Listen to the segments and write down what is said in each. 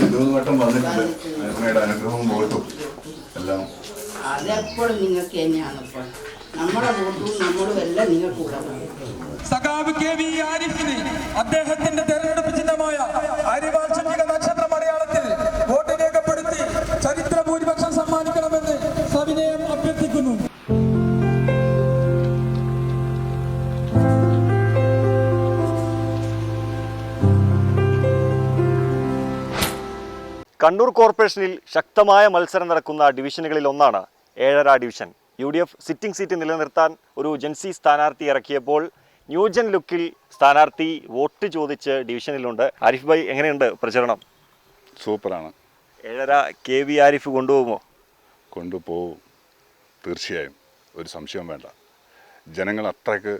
രണ്ടു മൂന്ന് വട്ടം വന്നിട്ടുണ്ട്. അനുഗ്രഹവും വോട്ടും എല്ലാം. അതെപ്പോഴും നിങ്ങൾക്ക് തന്നെയാണ് ഇപ്പോൾ. നമ്മുടെ നമ്മളും എല്ലാം നിങ്ങൾക്ക് സഖാവ് കെ വി ആരിഫിന് അദ്ദേഹത്തിന്റെ തെരഞ്ഞെടുപ്പ് ചിഹ്നമായ കണ്ണൂർ കോർപ്പറേഷനിൽ ശക്തമായ മത്സരം നടക്കുന്ന ഡിവിഷനുകളിൽ ഒന്നാണ് ഏഴര division. U D F sitting seat നിലനിർത്താൻ ഒരു ജൻസി സ്ഥാനാർത്ഥി ഇറക്കിയപ്പോൾ ന്യൂജൻ ലുക്കിൽ സ്ഥാനാർത്ഥി വോട്ട് ചോദിച്ച് ഡിവിഷനിലുണ്ട്. ആരിഫ് ഭായ് എങ്ങനെയുണ്ട് പ്രചരണം? സൂപ്പറാണ്. ഏഴര കെ വി ആരിഫ് കൊണ്ടുപോകുമോ? കൊണ്ടുപോകും. തീർച്ചയായും. ഒരു സംശയം വേണ്ട. ജനങ്ങൾ അത്രയ്ക്ക്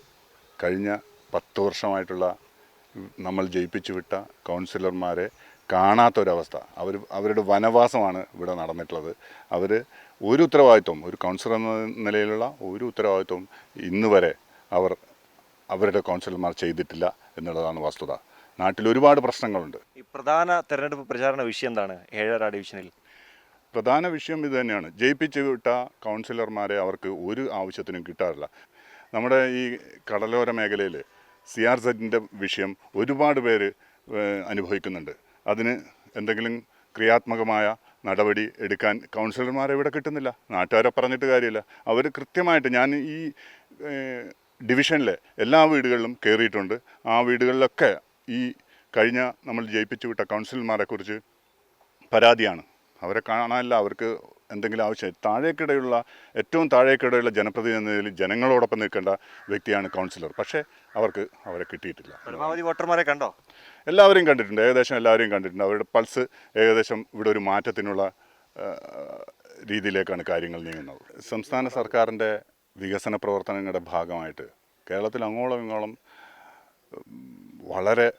കഴിഞ്ഞ പത്ത് വർഷമായിട്ടുള്ള നമ്മൾ ജയിപ്പിച്ചു വിട്ട കൗൺസിലർമാരെ കാണാത്തൊരവസ്ഥ. അവർ അവരുടെ വനവാസമാണ് ഇവിടെ നടന്നിട്ടുള്ളത്. അവർ ഒരു ഉത്തരവാദിത്വം ഒരു കൗൺസിലർ എന്ന നിലയിലുള്ള ഒരു ഉത്തരവാദിത്വം ഇന്ന് വരെ അവർ അവരുടെ കൗൺസിലർമാർ ചെയ്തിട്ടില്ല എന്നുള്ളതാണ് വസ്തുത. നാട്ടിൽ ഒരുപാട് പ്രശ്നങ്ങളുണ്ട്. ഈ പ്രധാന തെരഞ്ഞെടുപ്പ് പ്രചാരണ വിഷയം എന്താണ്? ഏഴര ഡിവിഷനിൽ. പ്രധാന വിഷയം ഇത് തന്നെയാണ്. ജയിപ്പിച്ച് വിട്ട കൗൺസിലർമാരെ അവർക്ക് ഒരു ആവശ്യത്തിനും കിട്ടാറില്ല. നമ്മുടെ ഈ കടലോര മേഖലയിൽ സി ആർ സെറ്റിന്റെ വിഷയം ഒരുപാട് പേര് അനുഭവിക്കുന്നുണ്ട്. അതിന് എന്തെങ്കിലും ക്രിയാത്മകമായ നടപടി എടുക്കാൻ കൗൺസിലർമാർ ഇവിടെ കിട്ടുന്നില്ല. നാട്ടുകാരെ പറഞ്ഞിട്ട് കാര്യമില്ല. അവർ കൃത്യമായിട്ട് ഞാൻ ഈ ഡിവിഷനിലെ എല്ലാ വീടുകളിലും കയറിയിട്ടുണ്ട് ആ വീടുകളിലൊക്കെ ഈ കഴിഞ്ഞ നമ്മൾ ജയിപ്പിച്ചു വിട്ട കൗൺസിലർമാരെ കുറിച്ച് പരാതിയാണ്. അവരെ കാണാനല്ല അവർക്ക് എന്തെങ്കിലും ആവശ്യം താഴേക്കിടയുള്ള ഏറ്റവും താഴേക്കിടയുള്ള ജനപ്രതിനിധി എന്ന നിലയിൽ ജനങ്ങളോടൊപ്പം നിൽക്കേണ്ട വ്യക്തിയാണ് കൗൺസിലർ. പക്ഷേ അവർക്ക് അവരെ കിട്ടിയിട്ടില്ല. പരമാവധി വോട്ടർമാരെ കണ്ടോ? എല്ലാവരെയും കണ്ടിട്ടുണ്ട്. ഏകദേശം എല്ലാവരെയും കണ്ടിട്ടുണ്ട്. അവരുടെ പൾസ് ഏകദേശം ഇവിടെ ഒരു മാറ്റത്തിനുള്ള രീതിയിലേക്കാണ് കാര്യങ്ങൾ നീങ്ങുന്നത്. സംസ്ഥാന സർക്കാരിന്റെ വികസന പ്രവർത്തനങ്ങളുടെ ഭാഗമായിട്ട് കേരളത്തിൽ അങ്ങോളം ഇങ്ങോളം വളരെ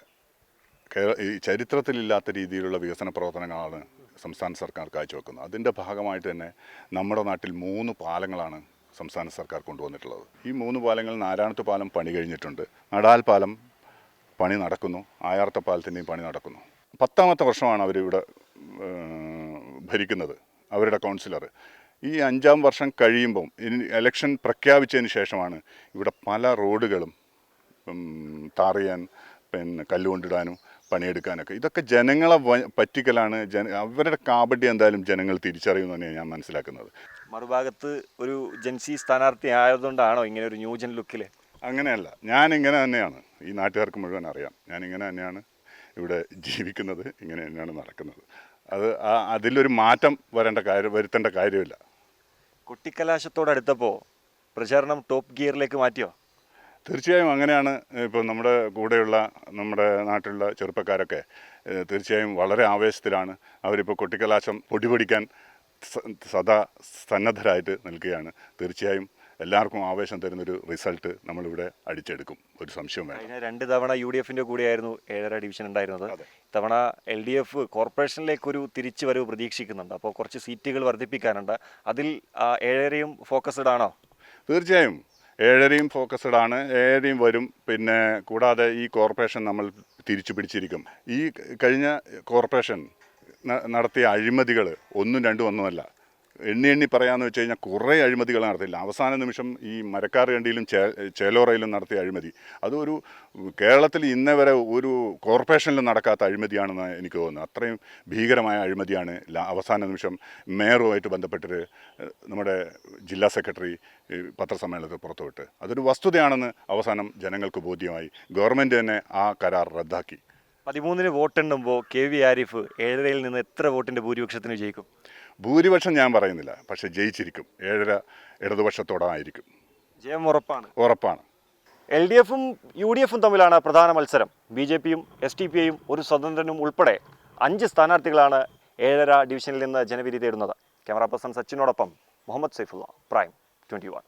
ചരിത്രത്തിലില്ലാത്ത രീതിയിലുള്ള വികസന പ്രവർത്തനങ്ങളാണ് സംസ്ഥാന സർക്കാർ കാഴ്ചവെക്കുന്നത്. അതിന്റെ ഭാഗമായിട്ട് തന്നെ നമ്മുടെ നാട്ടിൽ മൂന്ന് പാലങ്ങളാണ് സംസ്ഥാന സർക്കാർ കൊണ്ടുവന്നിട്ടുള്ളത്. ഈ മൂന്ന് പാലങ്ങൾ നാരായണത്ത് പാലം പണി കഴിഞ്ഞിട്ടുണ്ട്? നടാൽ പാലം പണി നടക്കുന്നു. ആയാർത്ത പാലത്തിന്റെയും പണി നടക്കുന്നു. പത്താമത്തെ വർഷമാണ് അവരിവിടെ ഭരിക്കുന്നത്. അവരുടെ കൗൺസിലർ ഈ അഞ്ചാം വർഷം കഴിയുമ്പം ഇലക്ഷൻ പ്രഖ്യാപിച്ചതിന് ശേഷമാണ് ഇവിടെ പല റോഡുകളും താറിയാൻ പിന്നെ കല്ലുകൊണ്ടിടാനും പണിയെടുക്കാനൊക്കെ. ഇതൊക്കെ ജനങ്ങളെ പറ്റിക്കലാണ് ജന അവരുടെ കാപട്യം എന്തായാലും ജനങ്ങൾ തിരിച്ചറിയുമെന്ന് തന്നെയാണ് ഞാൻ മനസ്സിലാക്കുന്നത്. മറുഭാഗത്ത് ഒരു ജൻസി സ്ഥാനാർത്ഥി ആയതുകൊണ്ടാണോ ഇങ്ങനെ ഒരു ന്യൂജൻ ലുക്കിൽ അങ്ങനെയല്ല. ഞാൻ ഇങ്ങനെ തന്നെയാണ്. ഈ നാട്ടുകാർക്ക് മുഴുവൻ അറിയാം. ഞാൻ ഇങ്ങനെ തന്നെയാണ് ഇവിടെ ജീവിക്കുന്നത്. ഇങ്ങനെ തന്നെയാണ് നടക്കുന്നത്. അത് ആ- അതിലൊരു മാറ്റം വരേണ്ട കാര്യം വരുത്തേണ്ട കാര്യമില്ല. കൊട്ടിക്കലാശത്തോടടുത്തപ്പോൾ പ്രചാരണം ടോപ്പ് ഗിയറിലേക്ക് മാറ്റിയോ? തീർച്ചയായും അങ്ങനെയാണ് ഇപ്പോൾ നമ്മുടെ കൂടെയുള്ള നമ്മുടെ നാട്ടിലുള്ള ചെറുപ്പക്കാരൊക്കെ തീർച്ചയായും വളരെ ആവേശത്തിലാണ്. അവരിപ്പോൾ കൊട്ടിക്കലാശം പൊടിപൊടിക്കാൻ സദാ സന്നദ്ധരായിട്ട് നിൽക്കുകയാണ്. തീർച്ചയായും എല്ലാവർക്കും ആവേശം തരുന്നൊരു റിസൾട്ട് നമ്മളിവിടെ അടിച്ചെടുക്കും. ഒരു സംശയം വേണം രണ്ട് തവണ യു ഡി എഫിന്റെ കൂടെയായിരുന്നു ഏഴര ഡിവിഷൻ ഉണ്ടായിരുന്നത്. തവണ എൽ ഡി എഫ് കോർപ്പറേഷനിലേക്ക് ഒരു തിരിച്ചു വരവ് പ്രതീക്ഷിക്കുന്നുണ്ട്. അപ്പോൾ കുറച്ച് സീറ്റുകൾ വർദ്ധിപ്പിക്കാനുണ്ട്. അതിൽ ഏഴരയും ഫോക്കസ്ഡ് ആണോ? തീർച്ചയായും. ഏഴരയും ആണ്. ഏഴരയും വരും. പിന്നെ കൂടാതെ ഈ കോർപ്പറേഷൻ നമ്മൾ തിരിച്ചു പിടിച്ചിരിക്കും. ഈ കഴിഞ്ഞ കോർപ്പറേഷൻ നടത്തിയ അഴിമതികൾ ഒന്നും രണ്ടും ഒന്നുമല്ല. എണ്ണി എണ്ണി പറയാമെന്ന് വെച്ച് കഴിഞ്ഞാൽ കുറേ അഴിമതികൾ നടത്തില്ല. അവസാന നിമിഷം ഈ മരക്കാർ കണ്ടിയിലും ചേലോറയിലും നടത്തിയ അഴിമതി. അതൊരു കേരളത്തിൽ ഇന്നേ വരെ ഒരു കോർപ്പറേഷനിലും നടക്കാത്ത അഴിമതിയാണെന്ന് എനിക്ക് തോന്നുന്നു. അത്രയും ഭീകരമായ അഴിമതിയാണ് അവസാന നിമിഷം മേയറുമായിട്ട് ബന്ധപ്പെട്ടിട്ട് നമ്മുടെ ജില്ലാ സെക്രട്ടറി പത്രസമ്മേളനത്തിൽ പുറത്തുവിട്ട്. അതൊരു വസ്തുതയാണെന്ന് അവസാനം ജനങ്ങൾക്ക് ബോധ്യമായി. ഗവൺമെന്റ് തന്നെ ആ കരാർ റദ്ദാക്കി. പതിമൂന്നിന് വോട്ടെണ്ണുമ്പോൾ കെ വി ആരിഫ് ഏഴരയിൽ നിന്ന് എത്ര വോട്ടിന്റെ ഭൂരിപക്ഷത്തിന് ജയിക്കും? ഭൂരിപക്ഷം ഞാൻ പറയുന്നില്ല പക്ഷെ ജയിച്ചിരിക്കും. ഏഴര ഇടതുപക്ഷത്തോടായിരിക്കും. ജയം ഉറപ്പാണ്. ഉറപ്പാണ്. എൽ ഡി എഫും യു ഡി എഫും തമ്മിലാണ് പ്രധാന മത്സരം. ബി ജെ പിയും എസ് ടി പി ഐയും ഒരു സ്വതന്ത്രനും ഉൾപ്പെടെ അഞ്ച് സ്ഥാനാർത്ഥികളാണ് ഏഴര ഡിവിഷനിൽ നിന്ന് ജനവിധി തേടുന്നത്. Camera person സച്ചിനോടൊപ്പം Muhammad Saifulla prime twenty one.